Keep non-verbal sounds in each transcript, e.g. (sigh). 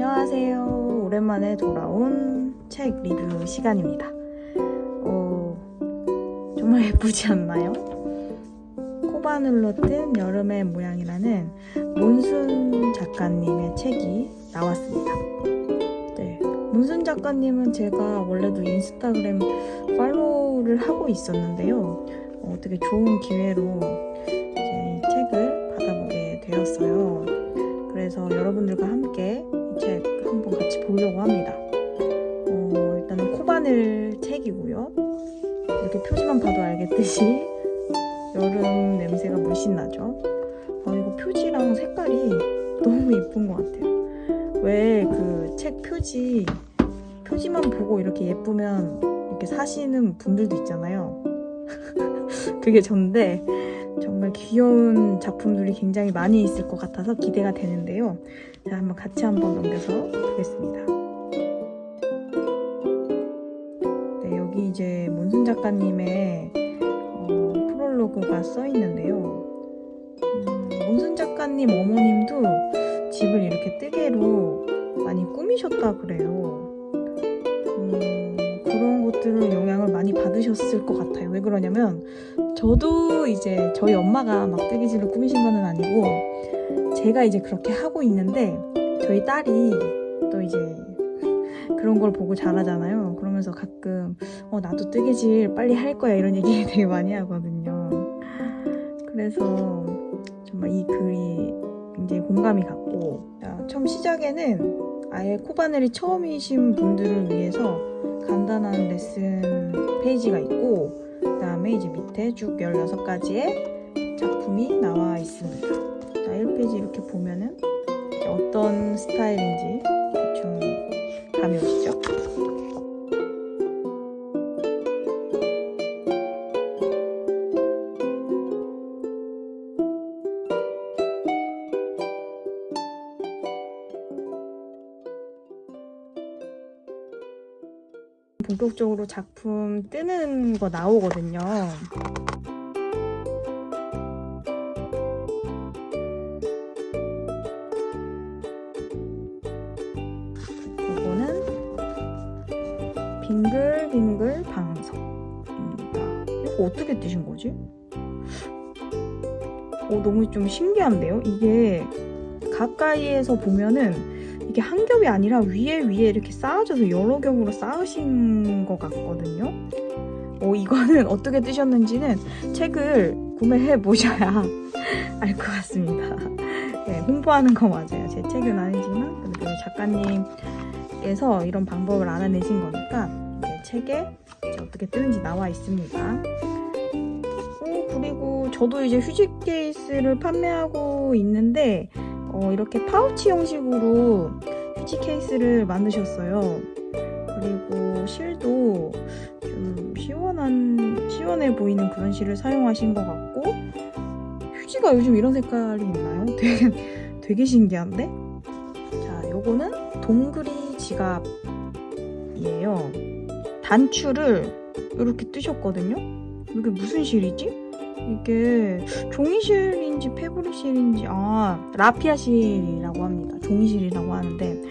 안녕하세요. 오랜만에 돌아온 책 리뷰 시간입니다. 어, 정말 (laughs) 예쁘지 않나요? 코바늘로 뜬 여름의 모양이라는 몬순 작가님의 책이 나왔습니다. 네, 몬순 작가님은 제가 원래도 인스타그램 팔로우를 하고 있었는데요. 어, 되게 좋은 기회로 이제 이 책을 받아보게 되었어요. 그래서 여러분들과 함께 한번 같이 보려고 합니다. 어, 일단은 코바늘 책이고요. 이렇게 표지만 봐도 알겠듯이 여름 냄새가 물씬 나죠. 어, 이거 표지랑 색깔이 너무 이쁜 것 같아요. 왜 그 책 표지 표지만 보고 이렇게 예쁘면 이렇게 사시는 분들도 있잖아요. (laughs) 그게 전데 정말 귀여운 작품들이 굉장히 많이 있을 것 같아서 기대가 되는데요. 자, 한번 같이 한번 넘겨서 보겠습니다. 네, 여기 이제 몬순 작가님의 어, 프롤로그가 써 있는데요. 음, 몬순 작가님 어머님도 집을 이렇게 뜨개로 많이 꾸미셨다 그래요. 음, 것들을 영향을 많이 받으셨을 것 같아요. 왜 그러냐면 저도 이제 저희 엄마가 막 뜨개질을 꾸미신 건 아니고 제가 이제 그렇게 하고 있는데 저희 딸이 또 이제 (laughs) 그런 걸 보고 자라잖아요. 그러면서 가끔 어 나도 뜨개질 빨리 할 거야 이런 얘기 (laughs) 되게 많이 하거든요. 그래서 정말 이 글이 굉장히 공감이 갔고 자, 처음 시작에는 아예 코바늘이 처음이신 분들을 위해서 간단한 레슨 페이지가 있고 그 다음에 이제 밑에 쭉 16가지의 작품이 나와 있습니다. 자, 1페이지 이렇게 보면은 어떤 스타일인지 대충 감이 오시죠? 본격적으로 작품 뜨는 거 나오거든요. 이거는 빙글빙글 방석입니다. 이거 어떻게 뜨신 거지? 어, 너무 좀 신기한데요? 이게 가까이에서 보면은 이게 한 겹이 아니라 위에 위에 이렇게 쌓아져서 여러 겹으로 쌓으신 것 같거든요. 어, 이거는 (laughs) 어떻게 뜨셨는지는 책을 구매해 보셔야 (laughs) 알 것 같습니다. (laughs) 네, 홍보하는 거 맞아요. 제 책은 아니지만 그래도 작가님께서 이런 방법을 알아내신 거니까 이제 책에 어떻게 뜨는지 나와 있습니다. 어, 그리고 저도 이제 휴지 케이스를 판매하고 있는데 어, 이렇게 파우치 형식으로 휴지 케이스를 만드셨어요. 그리고 실도 좀 시원한, 시원해 보이는 그런 실을 사용하신 것 같고, 휴지가 요즘 이런 색깔이 있나요? (laughs) 되게, 되게 신기한데? 자, 요거는 동그리 지갑이에요. 단추를 이렇게 뜨셨거든요? 이게 무슨 실이지? 이게 종이실인지 패브릭실인지 아 라피아 실이라고 합니다. 종이실이라고 하는데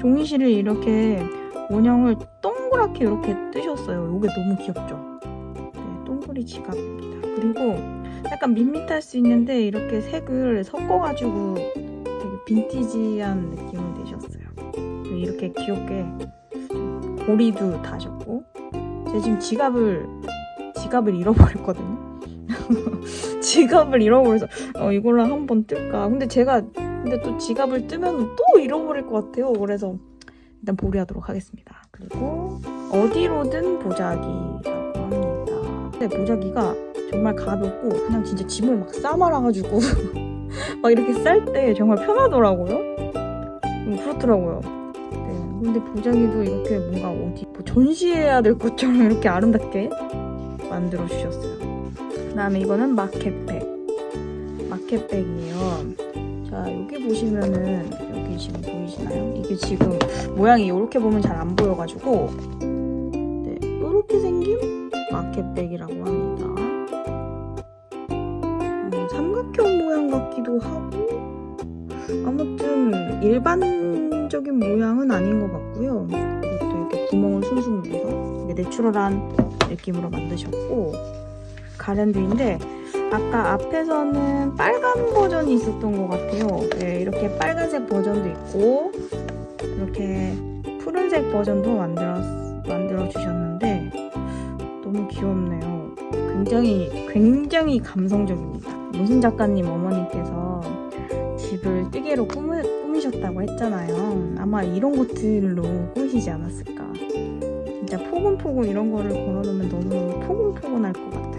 종이실을 이렇게 원형을 동그랗게 이렇게 뜨셨어요. 이게 너무 귀엽죠? 네, 동그리 지갑입니다. 그리고 약간 밋밋할 수 있는데 이렇게 색을 섞어가지고 되게 빈티지한 느낌을 내셨어요. 이렇게 귀엽게 고리도 다셨고 제가 지금 지갑을 지갑을 잃어버렸거든요. (laughs) 지갑을 잃어버려서 어, 이걸로 한번 뜰까. 근데 제가 근데 또 지갑을 뜨면 또 잃어버릴 것 같아요. 그래서 일단 보류하도록 하겠습니다. 그리고 어디로든 보자기라고 합니다. 근데 보자기가 정말 가볍고 그냥 진짜 짐을 막 싸말아가지고 (laughs) 막 이렇게 쌀 때 정말 편하더라고요. 음, 그렇더라고요. 네, 근데 보자기도 이렇게 뭔가 어디 뭐 전시해야 될 것처럼 이렇게 아름답게 만들어 주셨어요. 그 다음에 이거는 마켓백. 마켓백이에요. 자, 여기 보시면은 여기 지금 보이시나요? 이게 지금 모양이 이렇게 보면 잘 안 보여가지고 네, 이렇게 생긴 마켓백이라고 합니다. 음, 삼각형 모양 같기도 하고 아무튼 일반적인 모양은 아닌 것 같고요. 이것도 이렇게 구멍을 숭숭 이게 내추럴한 느낌으로 만드셨고 가랜드인데 아까 앞에서는 빨간 버전이 있었던 것 같아요. 네, 이렇게 빨간색 버전도 있고 이렇게 푸른색 버전도 만들어 만들어 주셨는데 너무 귀엽네요. 굉장히 굉장히 감성적입니다. 문순 작가님 어머니께서 집을 뜨개로 꾸미, 꾸미셨다고 했잖아요. 아마 이런 것들로 꾸미시지 않았을까. 진짜 포근포근 이런 거를 걸어놓으면 너무 포근포근할 것 같아요.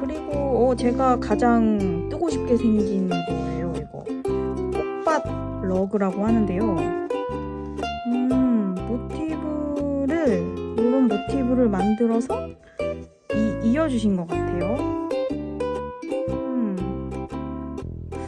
그리고 어, 제가 가장 뜨고 싶게 생긴 거예요, 이거. 꽃밭 러그라고 하는데요. 음, 모티브를, 이런 모티브를 만들어서 이, 이어주신 것 같아요. 음.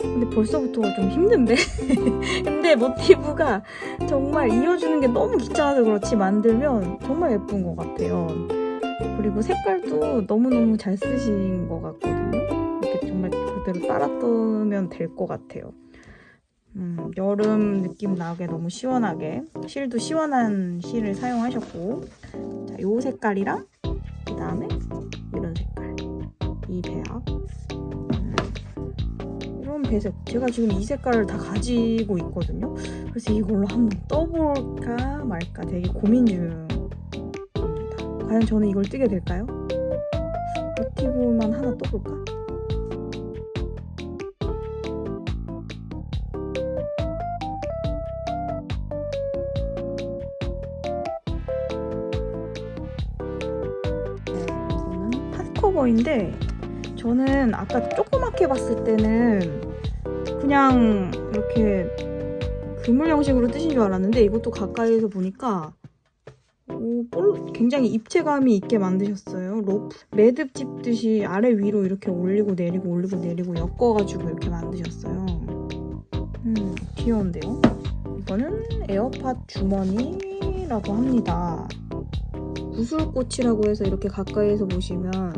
근데 벌써부터 좀 힘든데? (laughs) 근데 모티브가 정말 이어주는 게 너무 귀찮아서 그렇지 만들면 정말 예쁜 것 같아요. 그리고 색깔도 너무너무 잘 쓰신 것 같거든요. 이렇게 정말 그대로 따라 뜨면 될 것 같아요. 음, 여름 느낌 나게 너무 시원하게 실도 시원한 실을 사용하셨고 자, 요 색깔이랑 그 다음에 이런 색깔 이 배합 음, 이런 배색 제가 지금 이 색깔을 다 가지고 있거든요 그래서 이걸로 한번 떠볼까 말까 되게 고민 중입니다 과연 저는 이걸 뜨게 될까요? 모티브만 하나 떠볼까? 네, 이거는 핫커버인데 저는 아까 조그맣게 봤을 때는 그냥 이렇게 그물 형식으로 뜨신 줄 알았는데 이것도 가까이에서 보니까 오, 볼, 굉장히 입체감이 있게 만드셨어요. 로프 매듭 찝듯이 아래 위로 이렇게 올리고 내리고 올리고 내리고 엮어가지고 이렇게 만드셨어요. 음, 귀여운데요? 이거는 에어팟 주머니라고 합니다. 구슬꽃이라고 해서 이렇게 가까이에서 보시면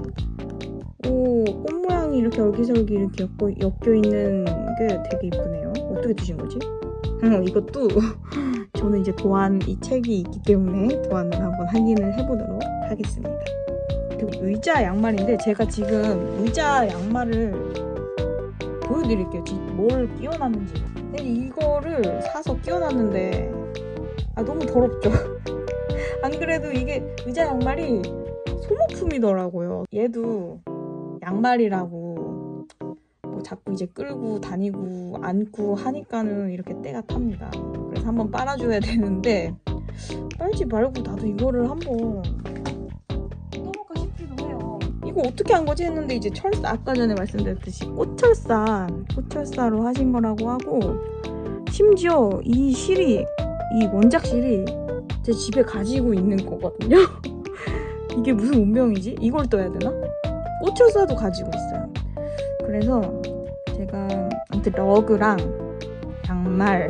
오, 꽃 모양이 이렇게 얼기설기 이렇게 엮여, 엮여 있는 게 되게 이쁘네요. 어떻게 드신 거지? 음, 이것도 (laughs) 저는 이제 도안 이 책이 있기 때문에 도안을 한번 확인을 해보도록 하겠습니다. 그리고 의자 양말인데 제가 지금 의자 양말을 보여드릴게요. 지- 뭘 끼워놨는지. 근데 이거를 사서 끼워놨는데 아 너무 더럽죠. (laughs) 안 그래도 이게 의자 양말이 소모품이더라고요. 얘도 양말이라고 뭐 자꾸 이제 끌고 다니고 안고 하니까는 이렇게 때가 탑니다. 그래서 한번 빨아줘야 되는데 빨지 말고 나도 이거를 한번 떠볼까 싶기도 해요. 이거 어떻게 한 거지 했는데 이제 철사 아까 전에 말씀드렸듯이 꽃철사 꽃철사로 하신 거라고 하고 심지어 이 실이 이 원작 실이 제 집에 가지고 있는 거거든요. (laughs) 이게 무슨 운명이지? 이걸 떠야 되나? 꽃철사도 가지고 있어요. 그래서 아무튼 러그랑 양말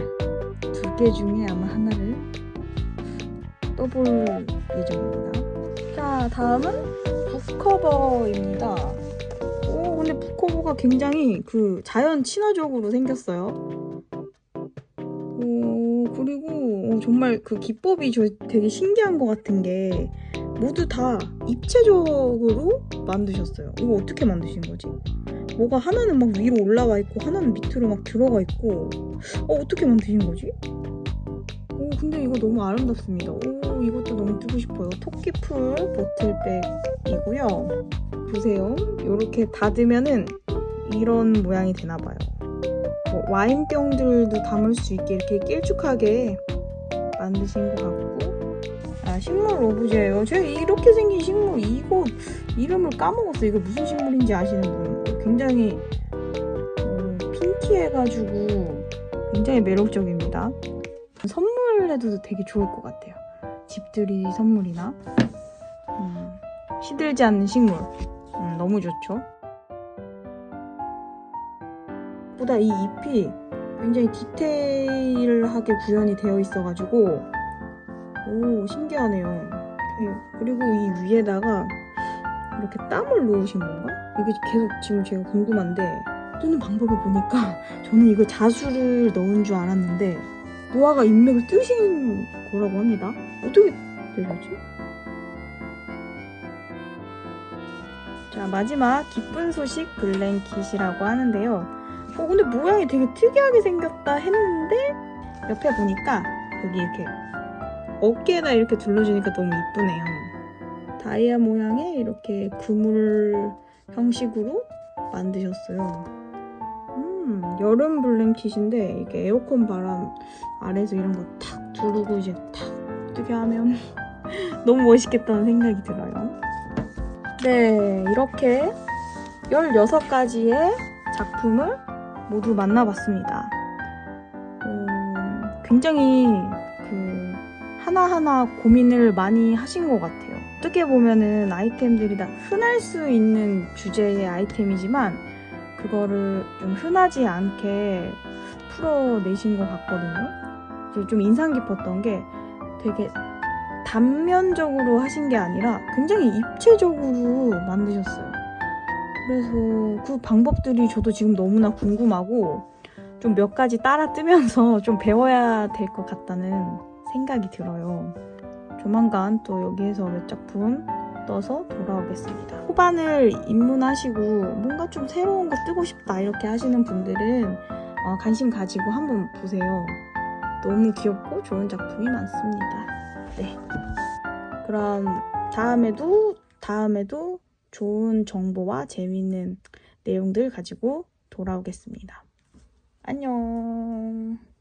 두 개 중에 아마 하나를 떠볼 예정입니다. 자, 다음은 북커버입니다. 오, 근데 북커버가 굉장히 그 자연 친화적으로 생겼어요. 오, 그리고 어, 정말 그 기법이 저 되게 신기한 것 같은 게 모두 다 입체적으로 만드셨어요. 이거 어떻게 만드신 거지? 뭐가 하나는 막 위로 올라와 있고 하나는 밑으로 막 들어가 있고 어 어떻게 만드신 거지? 오 근데 이거 너무 아름답습니다. 오 이것도 너무 뜨고 싶어요. 토끼풀 보틀백이고요. 보세요. 이렇게 닫으면은 이런 모양이 되나 봐요. 뭐 와인병들도 담을 수 있게 이렇게 길쭉하게 만드신 것 같고 아 식물 오브제예요. 제가 이렇게 생긴 식물 이거 이름을 까먹었어요. 이거 무슨 식물인지 아시는 분? 굉장히 어, 핑키해가지고 굉장히 매력적입니다. 선물해도 되게 좋을 것 같아요. 집들이 선물이나 음, 시들지 않는 식물 음, 너무 좋죠. 보다 이 잎이 굉장히 디테일하게 구현이 되어 있어가지고 오 신기하네요. 되게- 그리고 이 위에다가 이렇게 땀을 놓으신 건가? 이게 계속 지금 제가 궁금한데 뜨는 방법을 보니까 (laughs) 저는 이거 자수를 넣은 줄 알았는데 노아가 인맥을 뜨신 거라고 합니다. 어떻게 되셨지? 자 마지막 기쁜 소식 블랭킷이라고 하는데요. 어 근데 모양이 되게 특이하게 생겼다 했는데 옆에 보니까 여기 이렇게 어깨에다 이렇게 둘러주니까 너무 이쁘네요. 다이아 모양의 이렇게 그물 형식으로 만드셨어요. 음, 여름 블랭킷인데 이게 에어컨 바람 아래서 이런 거 탁 두르고 이제 탁 뜨게 하면 (laughs) 너무 멋있겠다는 생각이 들어요. 네, 이렇게 16가지의 작품을 모두 만나봤습니다. 음, 굉장히 그 하나하나 고민을 많이 하신 것 같아요. 어떻게 보면은 아이템들이 다 흔할 수 있는 주제의 아이템이지만 그거를 좀 흔하지 않게 풀어내신 것 같거든요. 좀 인상 깊었던 게 되게 단면적으로 하신 게 아니라 굉장히 입체적으로 만드셨어요. 그래서 그 방법들이 저도 지금 너무나 궁금하고 좀 몇 가지 따라 뜨면서 (laughs) 좀 배워야 될 것 같다는 생각이 들어요. 조만간 또 여기에서 몇 작품 떠서 돌아오겠습니다. 후반을 입문하시고 뭔가 좀 새로운 거 뜨고 싶다 이렇게 하시는 분들은 어, 관심 가지고 한번 보세요. 너무 귀엽고 좋은 작품이 많습니다. 네. 그럼 다음에도 다음에도 좋은 정보와 재미있는 내용들 가지고 돌아오겠습니다. 안녕.